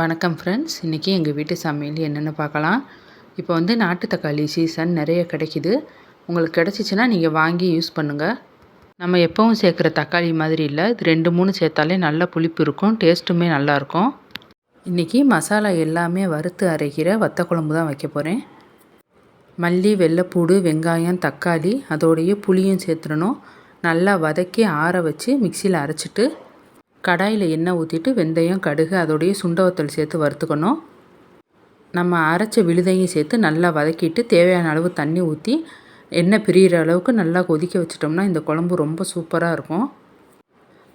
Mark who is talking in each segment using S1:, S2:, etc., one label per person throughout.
S1: வணக்கம் ஃப்ரெண்ட்ஸ் இன்றைக்கி எங்கள் வீட்டு சமையல் என்னென்னு பார்க்கலாம். இப்போ வந்து நாட்டு தக்காளி சீசன் நிறைய கிடைக்கிது. உங்களுக்கு கிடச்சிச்சின்னா நீங்கள் வாங்கி யூஸ் பண்ணுங்கள் நம்ம எப்போவும் சேர்க்குற தக்காளி மாதிரி இல்லை. இது ரெண்டு மூணு சேர்த்தாலே நல்ல புளிப்பு இருக்கும். டேஸ்ட்டுமே நல்லாயிருக்கும் இன்றைக்கி மசாலா எல்லாமே வறுத்து அரைக்கிற வத்த குழம்பு தான் வைக்க போகிறேன் மல்லி வெள்ளைப்பூடு வெங்காயம் தக்காளி அதோடைய புளியும் சேர்த்துடணும். நல்லா வதக்கி ஆற வச்சு மிக்சியில் அரைச்சிட்டு கடாயில் எண்ணெய் ஊற்றிட்டு வெந்தயம் கடுகு அதோடைய சுண்டவத்தல் சேர்த்து வறுத்துக்கணும். நம்ம அரைச்ச விழுதையும் சேர்த்து நல்லா வதக்கிட்டு தேவையான அளவு தண்ணி ஊற்றி எண்ணெய் பிரிகிற அளவுக்கு நல்லா கொதிக்க வச்சிட்டோம்னா இந்த குழம்பு ரொம்ப சூப்பராக இருக்கும்.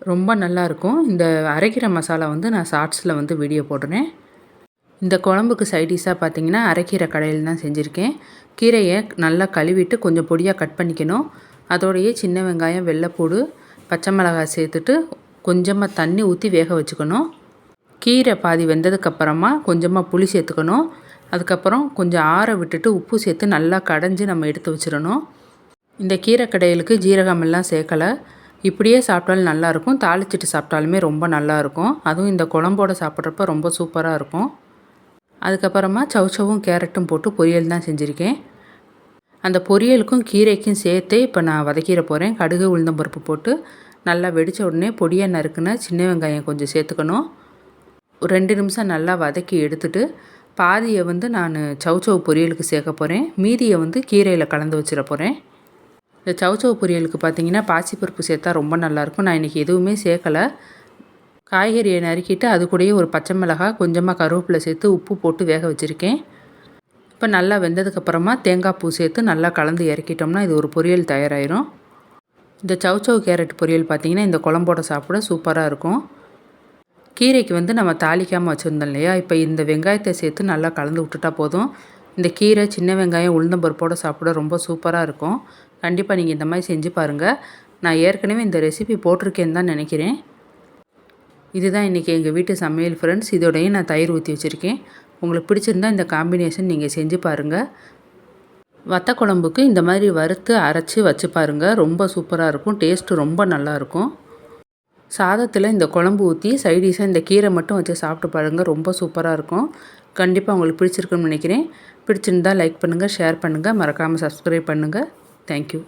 S1: ரொம்ப நல்லாயிருக்கும் இந்த அரைக்கிற மசாலா வந்து நான் ஷார்ட்ஸில் வந்து வீடியோ போடுறேன். இந்த குழம்புக்கு சைடிஷாக பார்த்தீங்கன்னா அரைக்கீரை கடையில் தான் செஞ்சுருக்கேன். கீரையை நல்லா கழுவிட்டு கொஞ்சம் பொடியாக கட் பண்ணிக்கணும். அதோடையே சின்ன வெங்காயம் வெள்ளைப்பூடு பச்சை மிளகாய் சேர்த்துட்டு கொஞ்சமாக தண்ணி ஊற்றி வேக வச்சுக்கணும். கீரை பாதி வெந்ததுக்கப்புறமா கொஞ்சமாக புளி சேர்த்துக்கணும். அதுக்கப்புறம் கொஞ்சம் ஆற விட்டுட்டு உப்பு சேர்த்து நல்லா கடைஞ்சி நம்ம எடுத்து வச்சிடணும். இந்த கீரை கடையிலுக்கு ஜீரகம் எல்லாம் சேர்க்கலை. இப்படியே சாப்பிட்டாலும் நல்லாயிருக்கும் தாளிச்சிட்டு சாப்பிட்டாலுமே ரொம்ப நல்லாயிருக்கும் அதுவும் இந்த குழம்போட சாப்பிட்றப்ப ரொம்ப சூப்பராக இருக்கும். அதுக்கப்புறமா சவுச்சவும் கேரட்டும் போட்டு பொரியல் தான் செஞ்சுருக்கேன். அந்த பொரியலுக்கும் கீரைக்கும் சேர்த்தே இப்போ நான் வதக்கிட போகிறேன் கடுகு உளுந்தம்பருப்பு போட்டு நல்லா வெடித்த உடனே பொடியாக நறுக்குன சின்ன வெங்காயம் கொஞ்சம் சேர்த்துக்கணும். ஒரு ரெண்டு நிமிஷம் நல்லா வதக்கி எடுத்துட்டு பாதியை வந்து நான் சவுச்சவு பொரியலுக்கு சேர்க்க போகிறேன் மீதியை வந்து கீரையில் கலந்து வச்சிட போகிறேன் இந்த சவுச்சவு பொரியலுக்கு பார்த்தீங்கன்னா பாசிப்பருப்பு சேர்த்தா ரொம்ப நல்லாயிருக்கும் நான் இன்றைக்கி எதுவுமே சேர்க்கலை. காய்கறியை நறுக்கிட்டு அது கூடயே ஒரு பச்சை மிளகாய் கொஞ்சமாக கருவேப்பிலை சேர்த்து உப்பு போட்டு வேக வச்சுருக்கேன். இப்போ நல்லா வெந்ததுக்கப்புறமா தேங்காய் பூ சேர்த்து நல்லா கலந்து இறக்கிட்டோம்னா இது ஒரு பொரியல் தயாராகிடும் இந்த சவுச்சவ் கேரட் பொரியல் பார்த்திங்கன்னா இந்த குழம்போட சாப்பிட சூப்பராக இருக்கும். கீரைக்கு வந்து நம்ம தாளிக்காமல் வச்சுருந்தோம் இல்லையா? இப்போ இந்த வெங்காயத்தை சேர்த்து நல்லா கலந்து விட்டுட்டா போதும். இந்த கீரை சின்ன வெங்காயம் உளுந்தம்பருப்போடு சாப்பிட ரொம்ப சூப்பராக இருக்கும். கண்டிப்பாக நீங்கள் இந்த மாதிரி செஞ்சு பாருங்கள் நான் ஏற்கனவே இந்த ரெசிபி போட்டிருக்கேன்னு தான் நினைக்கிறேன். இதுதான் இன்றைக்கி எங்கள் வீட்டு சமையல் ஃப்ரெண்ட்ஸ் இதோடையும் நான் தயிர் ஊற்றி வச்சுருக்கேன். உங்களுக்கு பிடிச்சிருந்தா இந்த காம்பினேஷன் நீங்கள் செஞ்சு பாருங்கள் வத்த குழம்புக்கு இந்த மாதிரி வறுத்து அரைச்சி வச்சு பாருங்கள் ரொம்ப சூப்பராக இருக்கும். டேஸ்ட்டு ரொம்ப நல்லாயிருக்கும் சாதத்தில் இந்த குழம்பு ஊற்றி சைடிஷாக இந்த கீரை மட்டும் வச்சு சாப்பிட்டு பாருங்கள் ரொம்ப சூப்பராக இருக்கும். கண்டிப்பாக உங்களுக்கு பிடிச்சிருக்குன்னு நினைக்கிறேன். பிடிச்சிருந்தால் லைக் பண்ணுங்கள் ஷேர் பண்ணுங்கள் மறக்காமல் சப்ஸ்கிரைப் பண்ணுங்கள் தேங்க்யூ